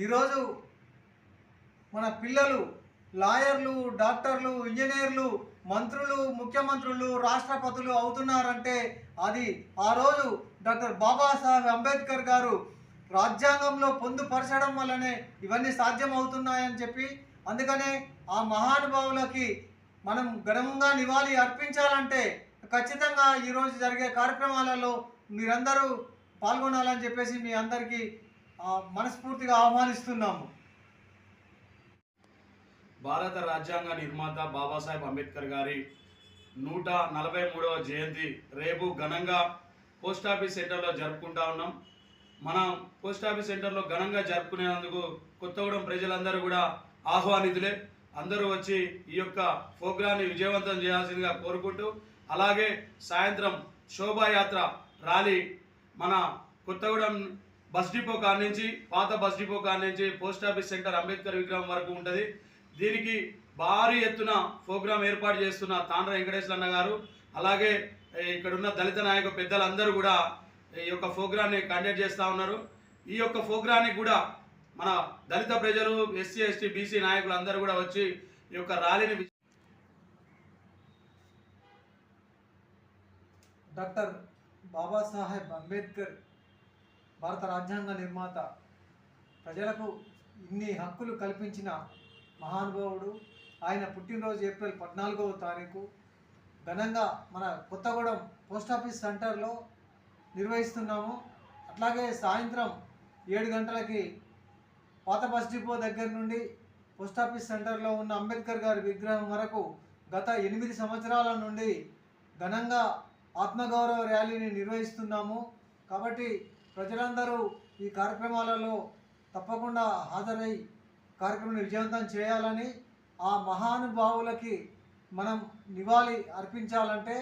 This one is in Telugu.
ఈరోజు మన పిల్లలు లాయర్లు డాక్టర్లు ఇంజనీర్లు మంత్రులు ముఖ్యమంత్రులు రాష్ట్రపతులు అవుతున్నారంటే అది ఆ రోజు డాక్టర్ బాబాసాహెబ్ అంబేద్కర్ గారు రాజ్యాంగంలో పొందుపరచడం వల్లనే ఇవన్నీ సాధ్యం అవుతున్నాయని చెప్పి అందుకనే ఆ మహానుభావులకి మనం ఘనంగా నివాళి అర్పించాలంటే ఖచ్చితంగా ఈరోజు జరిగే కార్యక్రమాలలో మీరందరూ పాల్గొనాలని చెప్పేసి మీ అందరికీ మనస్ఫూర్తిగా ఆహ్వానిస్తున్నాము. భారత రాజ్యాంగ నిర్మాత బాబాసాహెబ్ అంబేద్కర్ గారి నూట నలభై మూడవ జయంతి రేపు ఘనంగా పోస్ట్ ఆఫీస్ సెంటర్లో జరుపుకుంటా ఉన్నాం. మనం పోస్ట్ ఆఫీస్ సెంటర్లో ఘనంగా జరుపుకునేందుకు కొత్తగూడెం ప్రజలందరూ కూడా ఆహ్వానితులే. అందరూ వచ్చి ఈ యొక్క ప్రోగ్రాన్ని విజయవంతం చేయాల్సిందిగా కోరుకుంటూ అలాగే సాయంత్రం శోభాయాత్ర ర్యాలీ మన కొత్తగూడెం బస్ డిపో కాడ నుంచి పాత బస్ డిపో కాడ నుంచి పోస్ట్ ఆఫీస్ సెంటర్ అంబేద్కర్ విగ్రహం వరకు ఉంటుంది. దీనికి భారీ ఎత్తున ప్రోగ్రాం ఏర్పాటు చేస్తున్న తాండ్ర వెంకటేశ్వర అన్న గారు అలాగే ఇక్కడున్న దళిత నాయక పెద్దలందరూ కూడా ఈ యొక్క ప్రోగ్రాన్ని కండక్ట్ చేస్తూ ఉన్నారు. ఈ యొక్క ప్రోగ్రానికి కూడా మన దళిత ప్రజలు ఎస్సీ ఎస్టీ బీసీ నాయకులు అందరూ కూడా వచ్చి ఈ యొక్క ర్యాలీని డాక్టర్ బాబాసాహెబ్ అంబేద్కర్ భారత రాజ్యాంగ నిర్మాత ప్రజలకు ఇన్ని హక్కులు కల్పించిన మహానుభావుడు. ఆయన పుట్టినరోజు ఏప్రిల్ పద్నాలుగవ తారీఖు. ఘనంగా మన కొత్తగూడెం పోస్ట్ ఆఫీస్ సెంటర్లో నిర్వహిస్తున్నాము. అట్లాగే సాయంత్రం ఏడు గంటలకి పాత బస్ డిపో దగ్గర నుండి పోస్ట్ ఆఫీస్ సెంటర్లో ఉన్న అంబేద్కర్ గారి విగ్రహం వరకు గత ఎనిమిది సంవత్సరాల నుండి ఘనంగా ఆత్మగౌరవ ర్యాలీని నిర్వహిస్తున్నాము. కాబట్టి ప్రజలందరూ ఈ కార్యక్రమాలలో తప్పకుండా హాజరై కార్యక్రమం విజయవంతం చేయాలని ఆ మహానుభావులకి మనం నివాళి అర్పించాలంటే